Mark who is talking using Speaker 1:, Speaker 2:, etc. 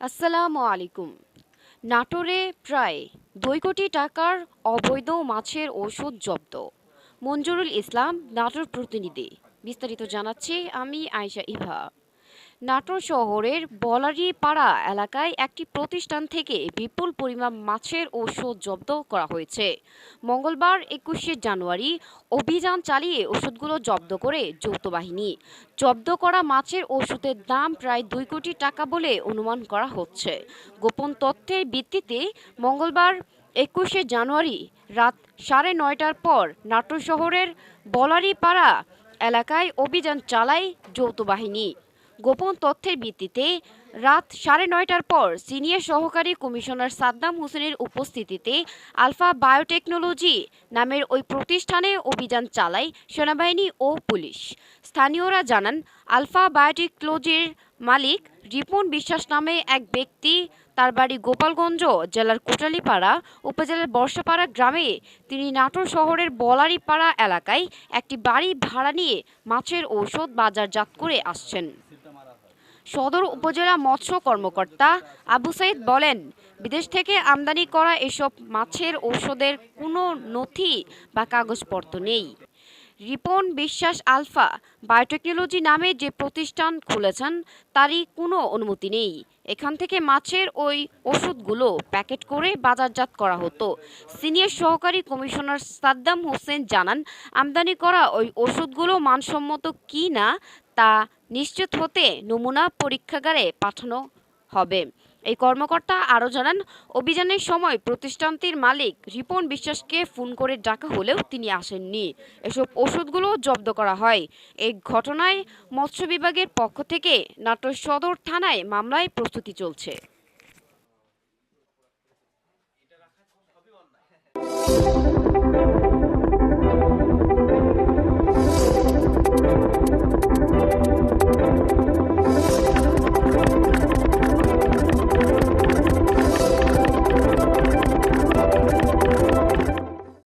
Speaker 1: আসসালামু আলাইকুম। নাটোরে প্রায় দুই কোটি টাকার অবৈধ মাছের ওষুধ জব্দ। মঞ্জুরুল ইসলাম, নাটোর প্রতিনিধি। বিস্তারিত জানাচ্ছি আমি আয়শা ইভা। নাটোর শহরের বলারিপাড়া এলাকায় একটি প্রতিষ্ঠান থেকে বিপুল পরিমাণ মাছের ওষুধ জব্দ করা হয়েছে। মঙ্গলবার একুশে জানুয়ারি অভিযান চালিয়ে ওষুধগুলো জব্দ করে যৌথ বাহিনী জব্দ করা মাছের ওষুধের দাম প্রায় দুই কোটি টাকা বলে অনুমান করা হচ্ছে। গোপন তথ্যের ভিত্তিতে মঙ্গলবার একুশে জানুয়ারি রাত সাড়ে নয়টার পর নাটোর শহরের বলারিপাড়া এলাকায় অভিযান চালায় যৌথ বাহিনী গোপন তথ্যের ভিত্তিতে রাত সাড়ে নয়টার পর সিনিয়র সহকারী কমিশনার সাদ্দাম হোসেনের উপস্থিতিতে আলফা বায়োটেকনোলজি নামের ওই প্রতিষ্ঠানে অভিযান চালায় সেনাবাহিনী ও পুলিশ। স্থানীয়রা জানান, আলফা বায়োটেকনোলজির মালিক রিপন বিশ্বাস নামে এক ব্যক্তি তার বাড়ি গোপালগঞ্জ জেলার কোটালীপাড়া উপজেলার বর্ষাপাড়া গ্রামে তিনি নাটোর শহরের বলারিপাড়া এলাকায় একটি বাড়ি ভাড়া নিয়ে মাছের ঔষধ বাজারজাত করে আসছেন। সদর উপজেলা মৎস্য কর্মকর্তা আবু সাইদ বলেন, বিদেশ থেকে আমদানি করা এসব মাছের ঔষধের কোনো নথি বা কাগজপত্র নেই। রিপন বিশ্বাস আলফা, বায়োটেকনোলজি নামে যে প্রতিষ্ঠান খুলেছেন, তারই কোনো অনুমতি নেই। এখান থেকে মাছের ওই ওষুধগুলো প্যাকেট করে বাজারজাত করা হতো। সিনিয়র সহকারী কমিশনার সাদ্দাম হোসেন জানান, আমদানি করা ওই ওষুধগুলো মানসম্মত কি না তা নিশ্চিত হতে নমুনা পরীক্ষাগারে পাঠানো হবে। এই কর্মকর্তা আরও জানান, অভিযানের সময় প্রতিষ্ঠানটির মালিক রিপন বিশ্বাসকে ফোন করে ডাকা হলেও তিনি আসেননি। এসব ওষুধগুলো জব্দ করা হয়। এই ঘটনায় মৎস্য বিভাগের পক্ষ থেকে নাটোর সদর থানায় মামলায় প্রস্তুতি চলছে।